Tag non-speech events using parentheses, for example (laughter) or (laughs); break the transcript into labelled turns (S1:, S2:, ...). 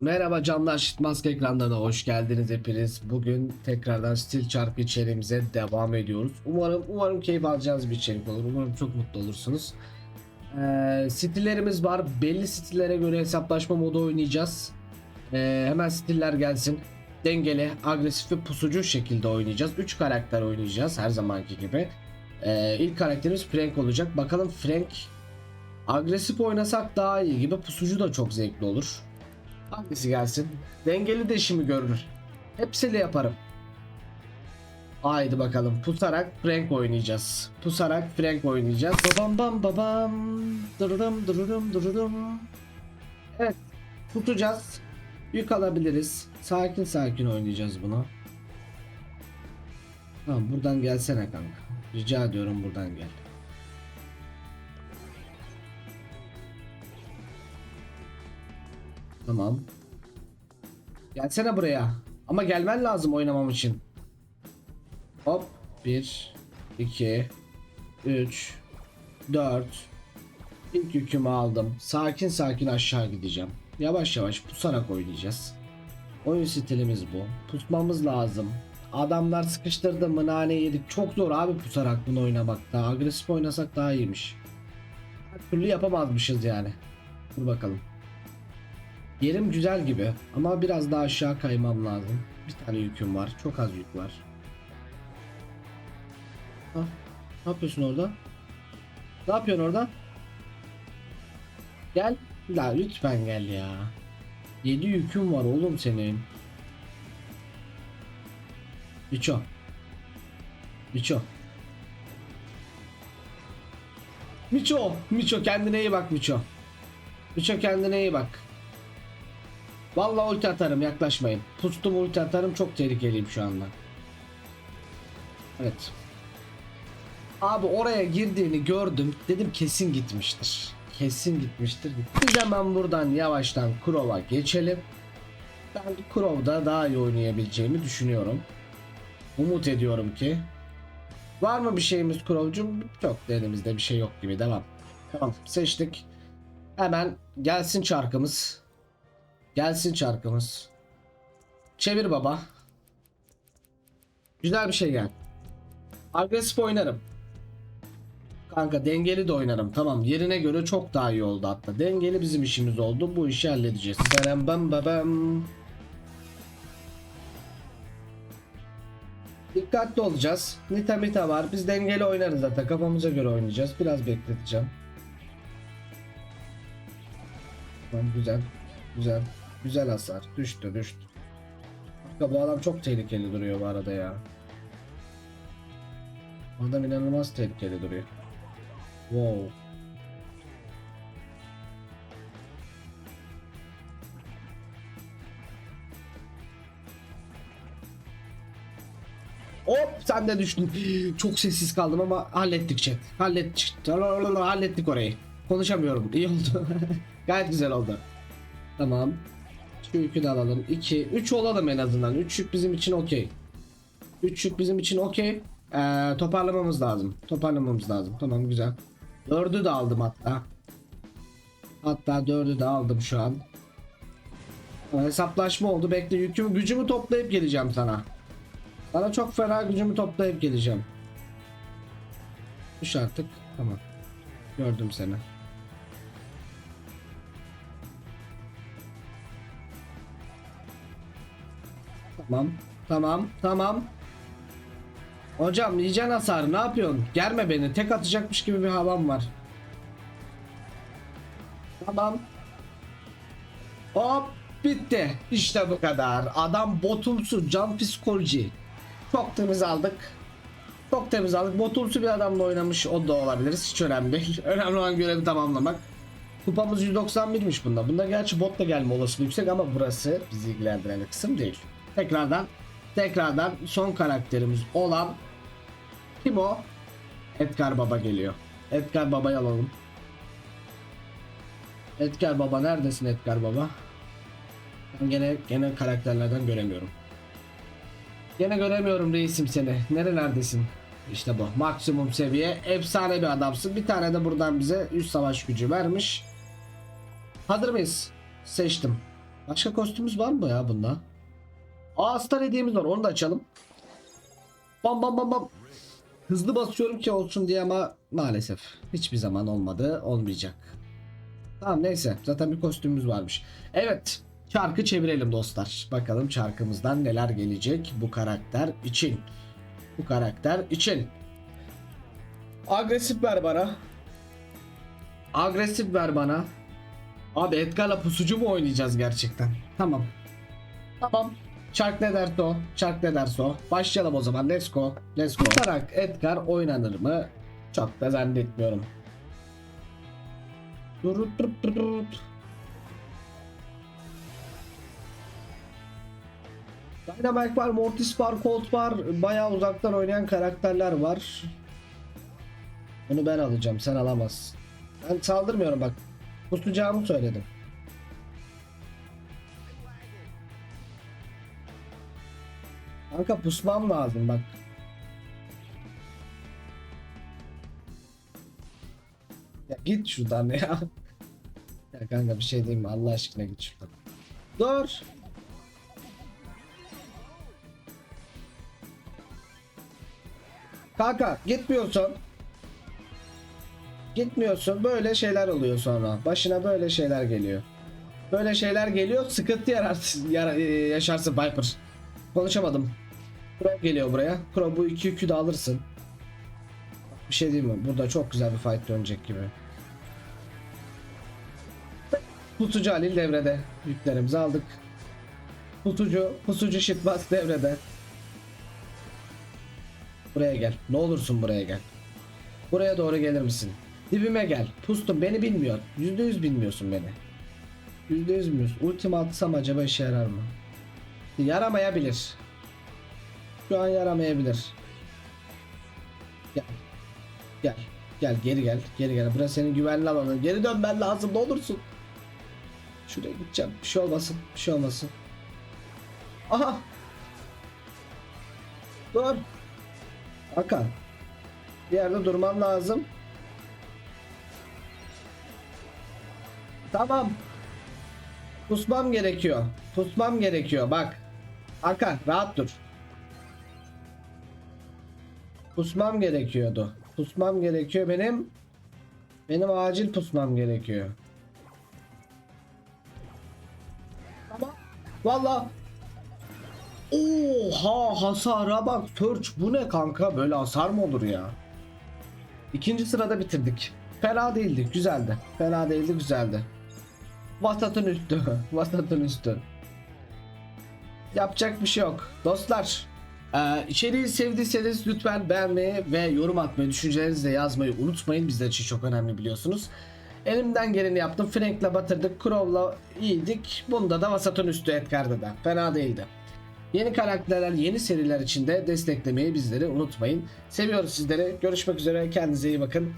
S1: Merhaba canlar, maske ekranlarına hoş geldiniz hepiniz. Bugün tekrardan stil çarpı içeriğimize devam ediyoruz. Umarım umarım keyif alacağınız bir içerik olur. Umarım çok mutlu olursunuz. Ee, stillerimiz var. Belli stillere göre hesaplaşma modu oynayacağız. Ee, hemen stiller gelsin. Dengeli, agresif ve pusucu şekilde oynayacağız. 3 karakter oynayacağız her zamanki gibi. Ee, ilk karakterimiz Frank olacak. Bakalım Frank agresif oynasak daha iyi gibi. Pusucu da çok zevkli olur. Hangisi gelsin? Dengeli de işimi görür. Hepsiyle yaparım. Haydi bakalım. Pusarak Frank oynayacağız. Pusarak Frank oynayacağız. Babam bam babam. Dururum dururum dururum. Evet. Tutacağız. Yük alabiliriz. Sakin sakin oynayacağız bunu. Tamam buradan gelsene kanka. Rica ediyorum buradan gel. Tamam. Gelsene buraya. Ama gelmen lazım oynamam için. Hop. 1 2 3 4 İlk yükümü aldım. Sakin sakin aşağı gideceğim. Yavaş yavaş pusarak oynayacağız. Oyun stilimiz bu. Pusmamız lazım. Adamlar sıkıştırdı mı nane yedik. Çok zor abi pusarak bunu oynamak. Daha agresif oynasak daha iyiymiş. Her türlü yapamazmışız yani. Dur bakalım. Yerim güzel gibi ama biraz daha aşağı kaymam lazım. Bir tane yüküm var. Çok az yük var. Ha, ne yapıyorsun orada? Ne yapıyorsun orada? Gel. La lütfen gel ya. 7 yüküm var oğlum senin. Miço. Miço. Miço. Miço kendine iyi bak Miço. Miço kendine iyi bak. Vallahi ulti atarım yaklaşmayın. Pustum ulti atarım çok tehlikeliyim şu anda. Evet. Abi oraya girdiğini gördüm. Dedim kesin gitmiştir. Kesin gitmiştir. Biz hemen buradan yavaştan Krov'a geçelim. Ben Krov'da daha iyi oynayabileceğimi düşünüyorum. Umut ediyorum ki. Var mı bir şeyimiz Krov'cum? Da elimizde bir şey yok gibi. Devam. Tamam seçtik. Hemen gelsin çarkımız. Gelsin çarkımız. Çevir baba. Güzel bir şey gel. Agresif oynarım. Kanka dengeli de oynarım. Tamam yerine göre çok daha iyi oldu hatta. Dengeli bizim işimiz oldu. Bu işi halledeceğiz. Bam bam bam. Dikkatli olacağız. Nita mita var. Biz dengeli oynarız zaten. Kafamıza göre oynayacağız. Biraz bekleteceğim. Tamam güzel. Güzel. Güzel hasar. Düştü düştü. Kanka bu adam çok tehlikeli duruyor bu arada ya. Adam inanılmaz tehlikeli duruyor. Wow. Hop sen de düştün. Çok sessiz kaldım ama hallettik chat. Hallettik. Hallettik orayı. Konuşamıyorum. İyi oldu. (laughs) Gayet güzel oldu. Tamam. Şu yükü de alalım. 2, 3 olalım en azından. 3 yük bizim için okey. 3 yük bizim için okey. Ee, toparlamamız lazım. Toparlamamız lazım. Tamam güzel. 4'ü de aldım hatta. Hatta 4'ü de aldım şu an. Ama Hesaplaşma oldu. Bekle yükümü gücümü toplayıp geleceğim sana. Sana çok fena gücümü toplayıp geleceğim. Düş artık. Tamam. Gördüm seni. Tamam. Tamam. Tamam. Hocam yiyeceksin hasar ne yapıyorsun? Germe beni. Tek atacakmış gibi bir havam var. Tamam. Hop bitti. İşte bu kadar. Adam botumsu can psikoloji. Çok temiz aldık. Çok temiz aldık. Botumsu bir adamla oynamış o da olabiliriz. Hiç önemli değil. (laughs) Önemli olan görevi tamamlamak. Kupamız 191'miş bunda. Bunda gerçi botla gelme olasılığı yüksek ama burası bizi ilgilendiren kısım değil. Tekrardan tekrardan son karakterimiz olan kim o? Edgar Baba geliyor. Edgar Baba'yı alalım. Edgar Baba neredesin Edgar Baba? Ben gene gene karakterlerden göremiyorum. Gene göremiyorum reisim seni. Nerelerdesin? İşte bu. Maksimum seviye. Efsane bir adamsın. Bir tane de buradan bize üst savaş gücü vermiş. Hazır mıyız? Seçtim. Başka kostümümüz var mı ya bunda? Aa star hediyemiz var onu da açalım. Bam bam bam bam. Hızlı basıyorum ki olsun diye ama maalesef hiçbir zaman olmadı olmayacak. Tamam neyse zaten bir kostümümüz varmış. Evet çarkı çevirelim dostlar. Bakalım çarkımızdan neler gelecek bu karakter için. Bu karakter için. Agresif ver bana. Agresif ver bana. Abi Edgar'la pusucu mu oynayacağız gerçekten? Tamam. Tamam. Çark ne derse o. Çark ne derse o. Başlayalım o zaman. Let's go. Let's go. Tutarak Edgar oynanır mı? Çok da zannetmiyorum. Durut durut durut. Dynamite var, Mortis var, Colt var. Bayağı uzaktan oynayan karakterler var. Bunu ben alacağım. Sen alamazsın. Ben saldırmıyorum bak. Pusacağımı söyledim. Kanka pusmam lazım bak. Ya git şuradan ya. (laughs) Ya kanka bir şey diyeyim mi? Allah aşkına git şuradan. Dur. Kanka gitmiyorsun. Gitmiyorsun. Böyle şeyler oluyor sonra. Başına böyle şeyler geliyor. Böyle şeyler geliyor. Sıkıntı yararsın, yara, e, yaşarsın Viper. Konuşamadım. Pro geliyor buraya. Pro bu iki yükü de alırsın. Bir şey değil mi? Burada çok güzel bir fight dönecek gibi. Pusucu Halil devrede. Yüklerimizi aldık. Pusucu, pusucu shitbus devrede. Buraya gel. Ne olursun buraya gel. Buraya doğru gelir misin? Dibime gel. Pustum beni bilmiyor. Yüzde yüz bilmiyorsun beni. Yüzde yüz bilmiyorsun. Ultimi atsam acaba işe yarar mı? Yaramayabilir. Şu an yaramayabilir. Gel. Gel. Gel geri gel. Geri gel. Burası senin güvenli alanın. Geri dönmen lazım ne olursun. Şuraya gideceğim. Bir şey olmasın. Bir şey olmasın. Aha. Dur. Hakan. Bir yerde durman lazım. Tamam. Pusmam gerekiyor. Pusmam gerekiyor. Bak. Hakan rahat dur. Pusmam gerekiyordu. Pusmam gerekiyor benim. Benim acil pusmam gerekiyor. Tamam. Valla. Oha hasara bak Search bu ne kanka böyle hasar mı olur ya? İkinci sırada bitirdik. Fena değildi güzeldi. Fena değildi güzeldi. Vasatın üstü. (laughs) Vasatın üstü. Yapacak bir şey yok. Dostlar ee, içeriği sevdiyseniz lütfen beğenmeyi ve yorum atmayı, düşüncelerinizi de yazmayı unutmayın. Bizler için çok önemli biliyorsunuz. Elimden geleni yaptım. Frank'la batırdık. Crow'la iyiydik. Bunda da vasatın üstü Edgar'da da. Fena değildi. Yeni karakterler, yeni seriler için de desteklemeyi bizleri unutmayın. Seviyoruz sizleri. Görüşmek üzere. Kendinize iyi bakın.